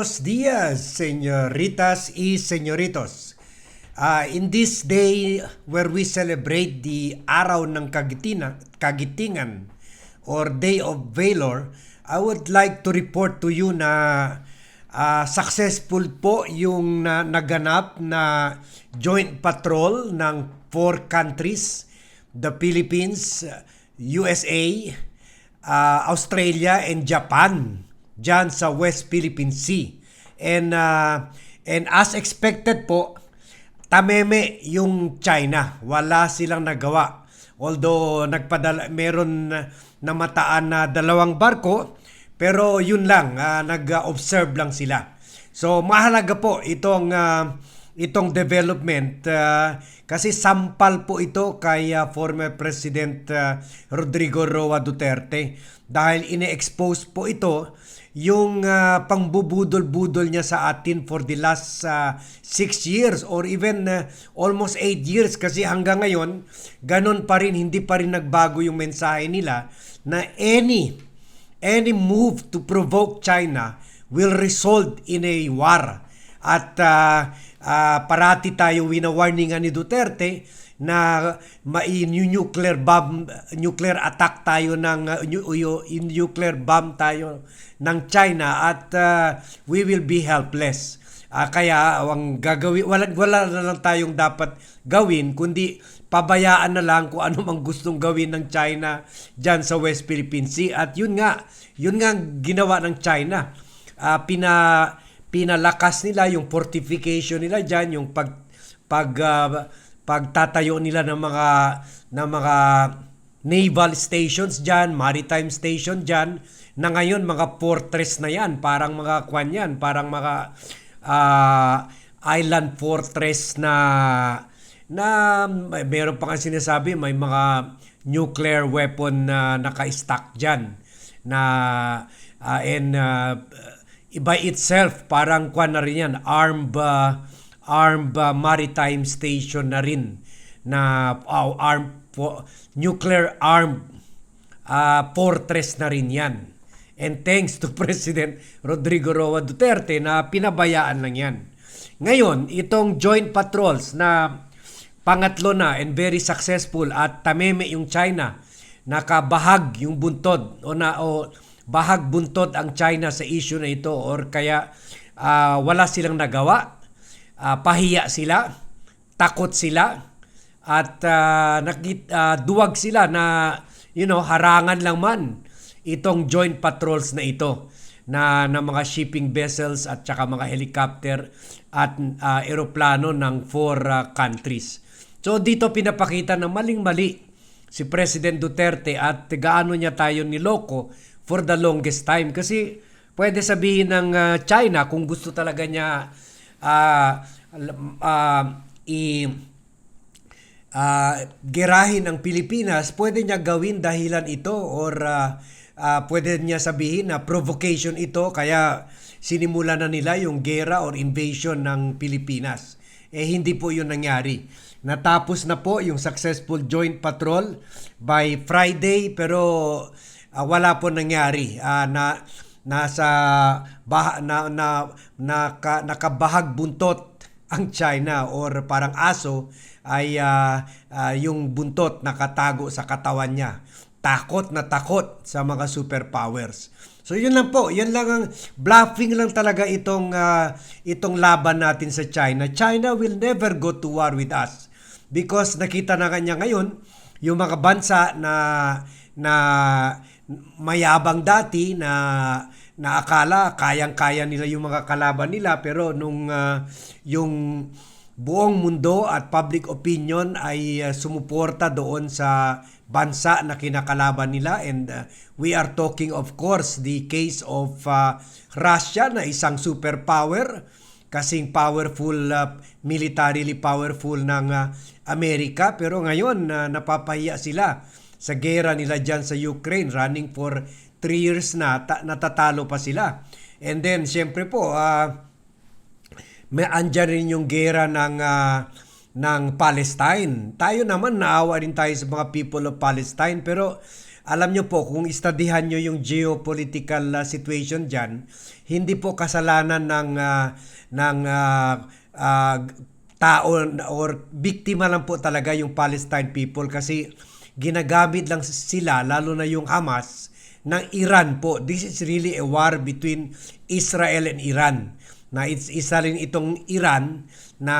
Buenos dias, señoritas y señoritos. Uh, in this day where we celebrate the Araw ng Kagitina, Kagitingan or Day of Valor, I would like to report to you na uh, successful po yung na, naganap na joint patrol ng four countries, the Philippines, USA, uh, Australia, and Japan dyan sa West Philippine Sea. And, uh, and as expected po, tameme yung China. Wala silang nagawa. Although nagpadala, meron namataan na dalawang barko, pero yun lang, uh, nag-observe lang sila. So mahalaga po itong uh, itong development uh, kasi sampal po ito kay uh, former President uh, Rodrigo Roa Duterte. Dahil ine-expose po ito yung uh, pangbubudol-budol niya sa atin for the last uh, six years or even uh, almost eight years. Kasi hanggang ngayon ganon pa rin hindi pa rin nagbago yung mensahe nila na any any move to provoke China will result in a war. At uh, uh, parati tayo wina-warningan ni Duterte na mai-nuclear bomb nuclear attack tayo ng uh, nuclear bomb tayo ng China at uh, we will be helpless. Uh, kaya ang gagawin wala wala na lang tayong dapat gawin kundi pabayaan na lang kung ano mang gustong gawin ng China diyan sa West Philippine Sea at yun nga yun nga ginawa ng China. Uh, pina pinalakas nila yung fortification nila diyan yung pag pag uh, pagtatayo nila ng mga ng mga naval stations diyan, maritime station diyan na ngayon mga fortress na yan, parang mga kwan yan, parang mga uh, island fortress na na meron pa nga sinasabi may mga nuclear weapon na naka-stack diyan na uh, and uh, by itself parang kwan na rin yan armed uh, armed uh, maritime station na rin na uh, armed po, nuclear armed uh, fortress na rin yan. And thanks to President Rodrigo Roa Duterte na pinabayaan lang yan. Ngayon, itong joint patrols na pangatlo na and very successful at tameme yung China, nakabahag yung buntod o na o bahag buntod ang China sa issue na ito or kaya uh, wala silang nagawa uh, pahiya sila, takot sila, at uh, nakit, uh, duwag sila na you know, harangan lang man itong joint patrols na ito na ng mga shipping vessels at saka mga helicopter at uh, eroplano ng four uh, countries. So dito pinapakita na maling-mali si President Duterte at gaano niya tayo niloko for the longest time kasi pwede sabihin ng uh, China kung gusto talaga niya uh, uh, i uh, gerahin ang Pilipinas, pwede niya gawin dahilan ito or uh, uh, pwede niya sabihin na provocation ito kaya sinimula na nila yung gera or invasion ng Pilipinas. Eh hindi po yun nangyari. Natapos na po yung successful joint patrol by Friday pero uh, wala po nangyari. Uh, na nasa bah, na, na, na, na nakabahag buntot ang China or parang aso ay uh, uh, yung buntot nakatago sa katawan niya. Takot na takot sa mga superpowers. So yun lang po, yan lang ang bluffing lang talaga itong uh, itong laban natin sa China. China will never go to war with us because nakita na kanya ngayon yung mga bansa na na mayabang dati na na akala kayang-kaya nila yung mga kalaban nila pero nung uh, yung buong mundo at public opinion ay uh, sumuporta doon sa bansa na kinakalaban nila. And uh, we are talking of course the case of uh, Russia na isang superpower kasing powerful uh, militarily powerful ng uh, Amerika. Pero ngayon uh, napapahiya sila sa gera nila diyan sa Ukraine running for 3 years na ta- natatalo pa sila. And then siyempre po uh, may andyan rin yung gera ng uh, ng Palestine. Tayo naman naawa rin tayo sa mga people of Palestine pero alam nyo po, kung istadihan nyo yung geopolitical uh, situation dyan, hindi po kasalanan ng, uh, ng uh, uh, tao or biktima lang po talaga yung Palestine people kasi ginagamit lang sila, lalo na yung Hamas, ng Iran po. This is really a war between Israel and Iran. Na it's isa rin itong Iran na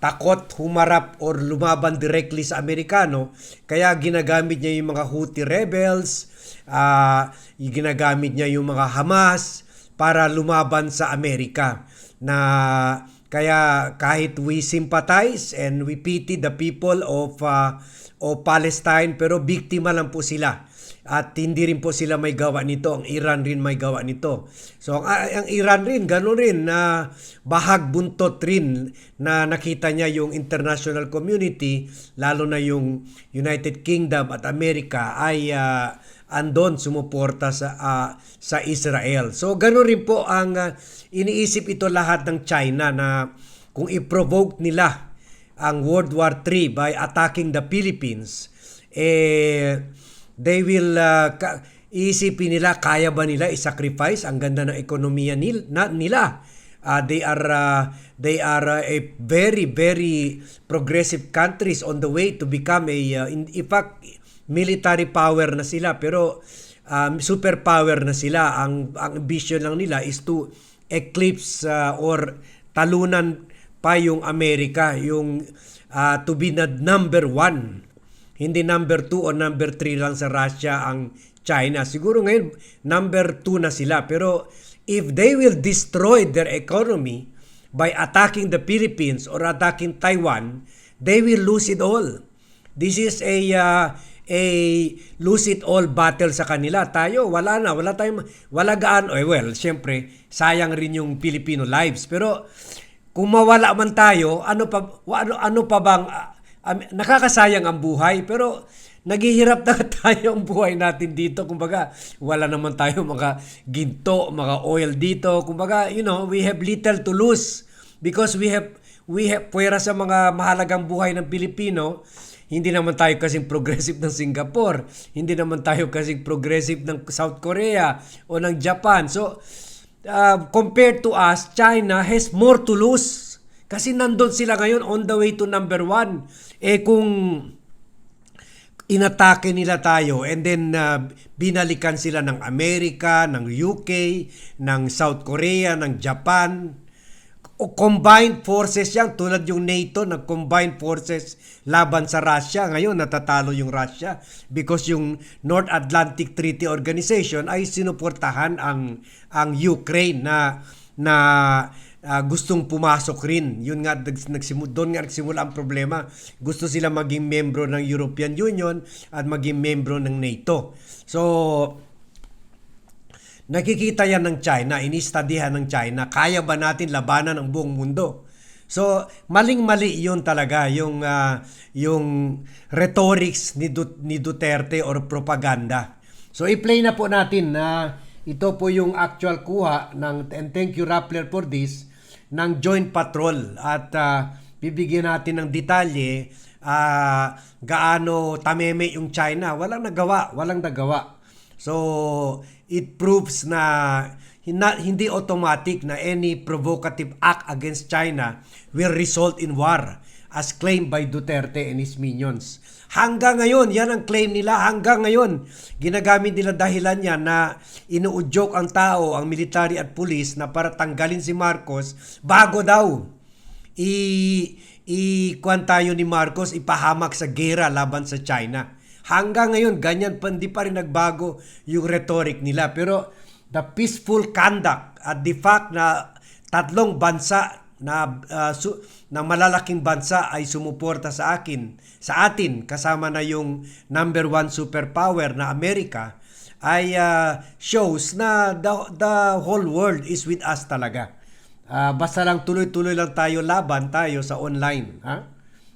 takot humarap or lumaban directly sa Amerikano. Kaya ginagamit niya yung mga Houthi rebels, uh, ginagamit niya yung mga Hamas para lumaban sa Amerika. Na kaya kahit we sympathize and we pity the people of uh, of Palestine pero biktima lang po sila at hindi rin po sila may gawa nito. Ang Iran rin may gawa nito. So ang, ang Iran rin, gano'n rin na bahag buntot rin na nakita niya yung international community, lalo na yung United Kingdom at Amerika ay uh, andon sumuporta sa uh, sa Israel. So gano'n rin po ang uh, iniisip ito lahat ng China na kung i-provoke nila ang World War III by attacking the Philippines, eh they will uh, ka- isipin nila kaya ba nila i-sacrifice ang ganda ng ekonomiya nil, na, nila uh, they are uh, they are uh, a very very progressive countries on the way to become a uh, in, in fact military power na sila pero um, superpower na sila ang ang ambition lang nila is to eclipse uh, or talunan pa yung Amerika yung uh, to be the number one hindi number 2 o number 3 lang sa Russia ang China. Siguro ngayon number 2 na sila. Pero if they will destroy their economy by attacking the Philippines or attacking Taiwan, they will lose it all. This is a uh, a lose it all battle sa kanila. Tayo wala na, wala tayong wala gaano. Eh well, syempre sayang rin yung Filipino lives. Pero kung mawala man tayo, ano pa ano, ano pa bang um, nakakasayang ang buhay pero naghihirap na tayo ang buhay natin dito. Kumbaga, wala naman tayo mga ginto, mga oil dito. Kumbaga, you know, we have little to lose because we have we have puwera sa mga mahalagang buhay ng Pilipino. Hindi naman tayo kasing progressive ng Singapore. Hindi naman tayo kasing progressive ng South Korea o ng Japan. So, uh, compared to us, China has more to lose. Kasi nandun sila ngayon on the way to number one. Eh kung inatake nila tayo and then uh, binalikan sila ng Amerika, ng UK, ng South Korea, ng Japan, o combined forces yan tulad yung NATO nag combined forces laban sa Russia ngayon natatalo yung Russia because yung North Atlantic Treaty Organization ay sinuportahan ang ang Ukraine na na uh, gustong pumasok rin. Yun nga, nagsimula, doon nga nagsimula ang problema. Gusto sila maging membro ng European Union at maging membro ng NATO. So, nakikita yan ng China, inistadihan ng China, kaya ba natin labanan ang buong mundo? So, maling-mali 'yun talaga yung uh, yung rhetorics ni, du- ni Duterte or propaganda. So, i-play na po natin na uh, ito po yung actual kuha ng and thank you Rappler for this ng joint patrol at uh, bibigyan natin ng detalye uh, gaano tameme yung China. Walang nagawa, walang nagawa. So, it proves na hindi automatic na any provocative act against China will result in war as claimed by Duterte and his minions. Hanggang ngayon, yan ang claim nila. Hanggang ngayon, ginagamit nila dahilan yan na inuudyok ang tao, ang military at pulis na para tanggalin si Marcos bago daw i i tayo ni Marcos ipahamak sa gera laban sa China. Hanggang ngayon, ganyan pa, hindi pa rin nagbago yung rhetoric nila. Pero the peaceful conduct at the fact na tatlong bansa na uh, su- na malalaking bansa ay sumuporta sa akin sa atin kasama na yung number one superpower na Amerika ay uh, shows na the, the whole world is with us talaga. Uh, basta lang tuloy-tuloy lang tayo laban tayo sa online, ha?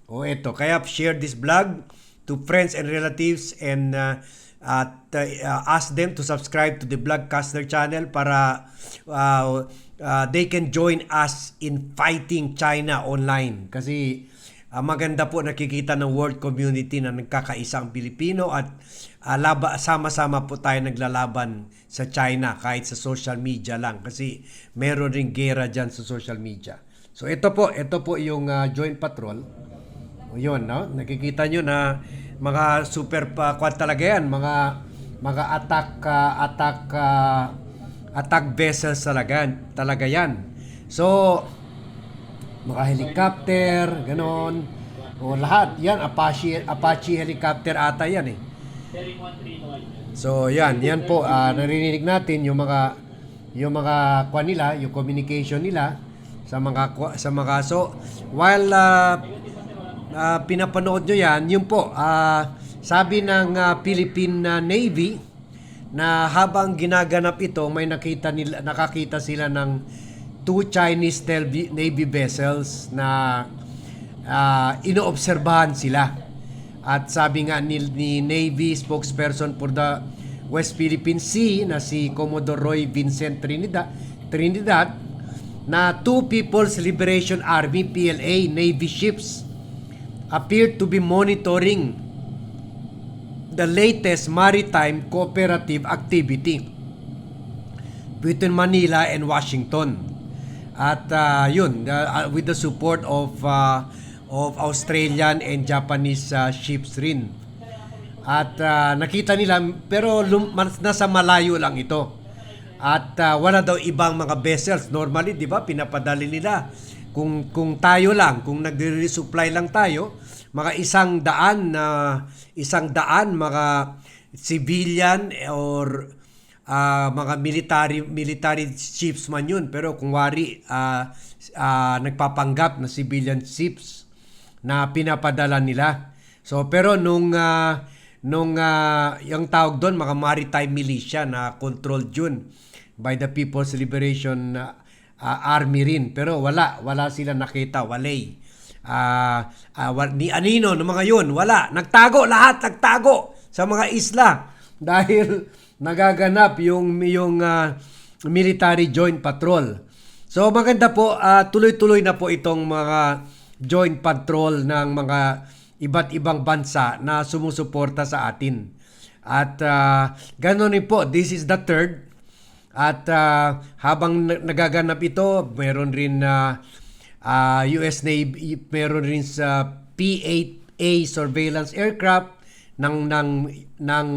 O eto, kaya share this vlog to friends and relatives and uh, at uh, ask them to subscribe to the Blogcaster channel para uh, uh, they can join us in fighting China online kasi ah, maganda po nakikita ng world community na nagkakaisa ang Pilipino at ah, laba, sama-sama po tayo naglalaban sa China kahit sa social media lang kasi meron ring gera dyan sa social media. So ito po, ito po yung ah, joint patrol. O yun, no? Nakikita nyo na mga super pa kwan talaga yan, mga mga attack ah, attack ah, attack vessels talaga, talaga yan. So mga helicopter, ganon. O lahat, yan Apache Apache helicopter ata yan eh. So yan, yan po ah, naririnig natin yung mga yung mga kwan nila, yung communication nila sa mga kwa- sa mga so while ah, ah, pinapanood nyo yan, yun po, ah, sabi ng ah, Philippine Navy na habang ginaganap ito, may nakita nila, nakakita sila ng two Chinese Navy, vessels na ah, inoobserbahan sila. At sabi nga ni, ni Navy spokesperson for the West Philippine Sea na si Commodore Roy Vincent Trinidad, Trinidad na two People's Liberation Army PLA Navy ships appeared to be monitoring the latest maritime cooperative activity between Manila and Washington. At uh, yun, uh, with the support of uh, of Australian and Japanese uh, ships rin. At uh, nakita nila pero lum- nasa malayo lang ito. At uh, wala daw ibang mga vessels. Normally, 'di ba, pinapadali nila kung kung tayo lang, kung nagre-resupply lang tayo, mga isang daan na isang daan mga civilian or ah, mga military military ships man yun. Pero kung wari ah, ah, nagpapanggap na civilian ships na pinapadala nila. So pero nung ah, nung ah, yung tawag doon mga maritime militia na controlled yun by the People's Liberation ah, Army rin pero wala wala sila nakita walay ah, wa- ni Anino ng mga yun, wala. Nagtago lahat, nagtago sa mga isla dahil nagaganap yung yung ah, military joint patrol. So maganda po, ah, tuloy-tuloy na po itong mga joint patrol ng mga iba't ibang bansa na sumusuporta sa atin. At uh, ganoon rin po, this is the third at ah, habang na- nagaganap ito, meron rin na ah, US Navy, meron rin sa P-8A surveillance aircraft ng ng ng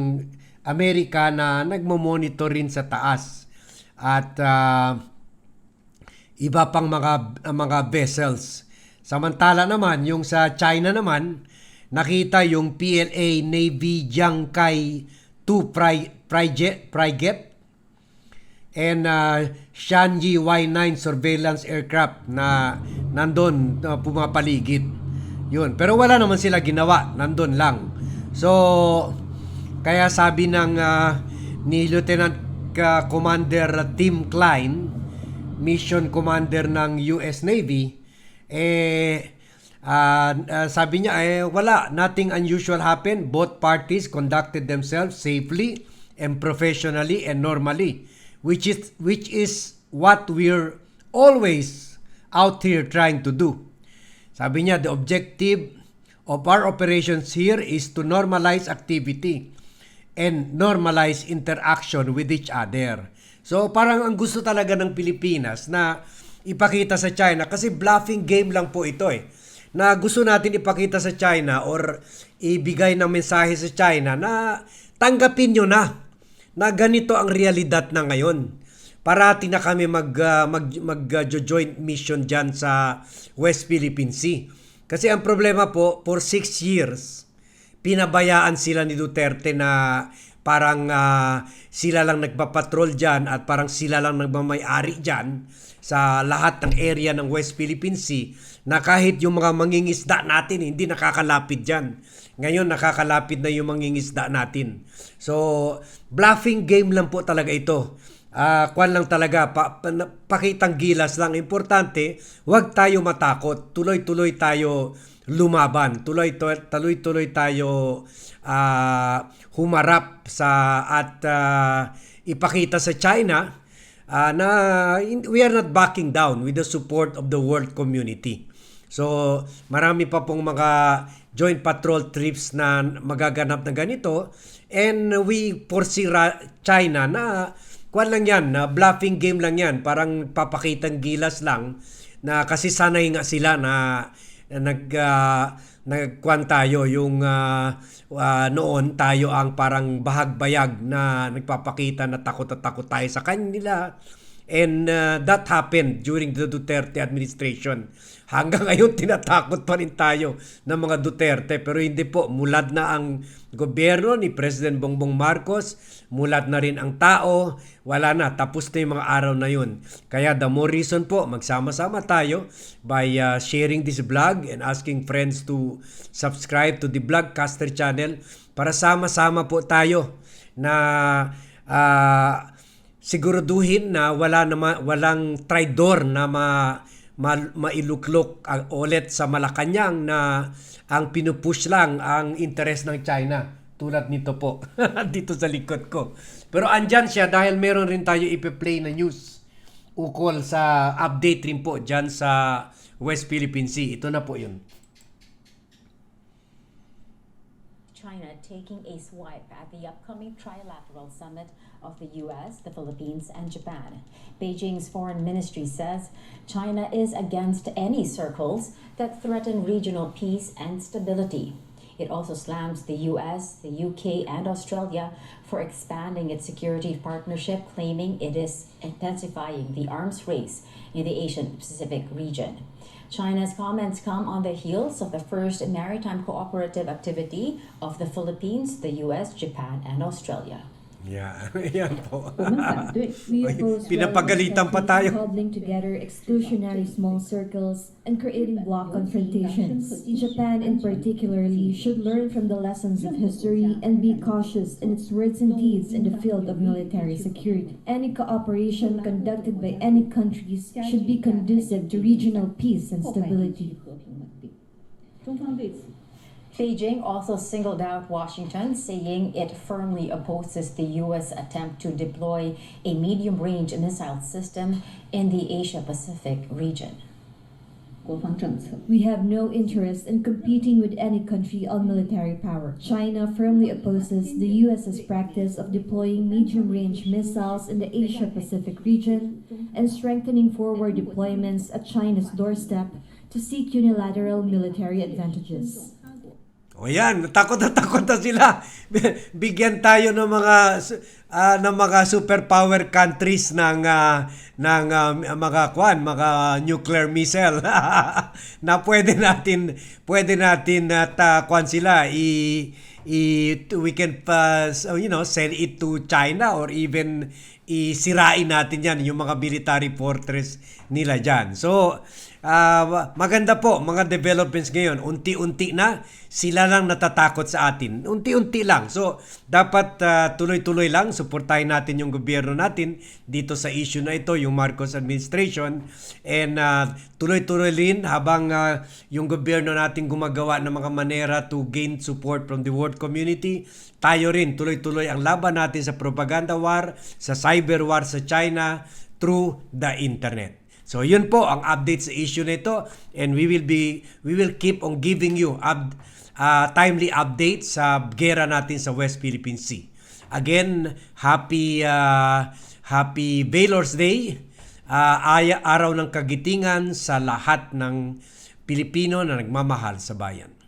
Amerika na nagmo-monitor rin sa taas. At ah, iba pang mga mga vessels. Samantala naman yung sa China naman nakita yung PLA Navy Jiangkai 2 Pri- Frigate Frigate and uh, Shanji Y9 surveillance aircraft na nandun uh, pumapaligid. Yun. Pero wala naman sila ginawa. Nandun lang. So, kaya sabi ng uh, ni Lieutenant uh, Commander Tim Klein, mission commander ng US Navy, eh, ah, ah, sabi niya, eh, wala, nothing unusual happened. Both parties conducted themselves safely and professionally and normally, which is which is what we're always out here trying to do. Sabi niya, the objective of our operations here is to normalize activity and normalize interaction with each other. So parang ang gusto talaga ng Pilipinas na ipakita sa China kasi bluffing game lang po ito eh. Na gusto natin ipakita sa China or ibigay ng mensahe sa China na tanggapin nyo na na ganito ang realidad na ngayon. Parati na kami mag ah, mag mag ah, joint mission diyan sa West Philippine Sea. Kasi ang problema po for six years pinabayaan sila ni Duterte na parang ah, sila lang nagpapatrol diyan at parang sila lang nagmamay-ari diyan sa lahat ng area ng West Philippine Sea na kahit yung mga mangingisda natin hindi nakakalapit diyan. Ngayon nakakalapit na yung mangingisda natin. So, bluffing game lang po talaga ito. Ah, kwan lang talaga, pa, pa, pakitang gilas lang. Importante, huwag tayo matakot. Tuloy-tuloy tayo lumaban. Tuloy-tuloy tayo ah, humarap sa at ah, ipakita sa China ah, na we are not backing down with the support of the world community. So, marami pa pong mga joint patrol trips na magaganap na ganito. And we foresee China na kwan lang yan, na bluffing game lang yan. Parang papakitang gilas lang na kasi sanay nga sila na, na nag ah, nagkwan tayo yung ah, ah, noon tayo ang parang bahagbayag na nagpapakita na takot at takot tayo sa kanila and ah, that happened during the Duterte administration. Hanggang ngayon tinatakot pa rin tayo ng mga Duterte. Pero hindi po mulad na ang gobyerno ni President Bongbong Marcos mulad na rin ang tao wala na tapos na yung mga araw na yun. Kaya the more reason po magsama-sama tayo by uh, sharing this vlog and asking friends to subscribe to the Vlogcaster channel para sama-sama po tayo na ah, siguraduhin na wala na ma- walang traidor na ma, ma- mailuklok ang ulit sa Malacanang na ang pinupush lang ang interes ng China tulad nito po dito sa likod ko. Pero andyan siya dahil meron rin tayo ipe-play na news ukol sa update rin po dyan sa West Philippine Sea. Ito na po yun. China taking a swipe at the upcoming trilateral summit of the US, the Philippines, and Japan. Beijing's foreign ministry says China is against any circles that threaten regional peace and stability. It also slams the US, the UK, and Australia for expanding its security partnership, claiming it is intensifying the arms race in the Asian Pacific region. China's comments come on the heels of the first maritime cooperative activity of the Philippines, the US, Japan, and Australia. Yeah, yan po. Umafatdoy. We Oy, oppose pinapagalitan pa relevant tayo. countries Huddling together exclusionary small circles and creating block confrontations. Japan in particularly should learn from the lessons of history and be cautious in its words and deeds in the field of military security. Any cooperation conducted by any countries should be conducive to regional peace and stability. 中方对此 Beijing also singled out Washington, saying it firmly opposes the U.S. attempt to deploy a medium range missile system in the Asia Pacific region. We have no interest in competing with any country on military power. China firmly opposes the U.S.'s practice of deploying medium-range missiles in the Asia-Pacific region and strengthening forward deployments at China's doorstep to seek unilateral military advantages. O yan, takot na takot na sila. Bigyan tayo ng mga ah, ng mga superpower countries ng ah, ng ah, mga kwan, mga nuclear missile na pwede natin pwede natin at ah, kwan sila i i we can uh, so, you know send it to China or even isirain natin yan yung mga military fortress nila dyan. So, ah, maganda po mga developments ngayon. Unti-unti na sila lang natatakot sa atin. Unti-unti lang. So, dapat ah, tuloy-tuloy lang. Suportahin natin yung gobyerno natin dito sa issue na ito, yung Marcos administration. And ah, tuloy-tuloy rin habang ah, yung gobyerno natin gumagawa ng mga manera to gain support from the world community. Tayo rin, tuloy-tuloy ang laban natin sa propaganda war, sa cyber war sa China through the internet. So yun po ang update sa issue nito and we will be we will keep on giving you up, uh, timely updates sa gera natin sa West Philippine Sea. Again, happy uh, happy Valor's Day. Uh, araw ng kagitingan sa lahat ng Pilipino na nagmamahal sa bayan.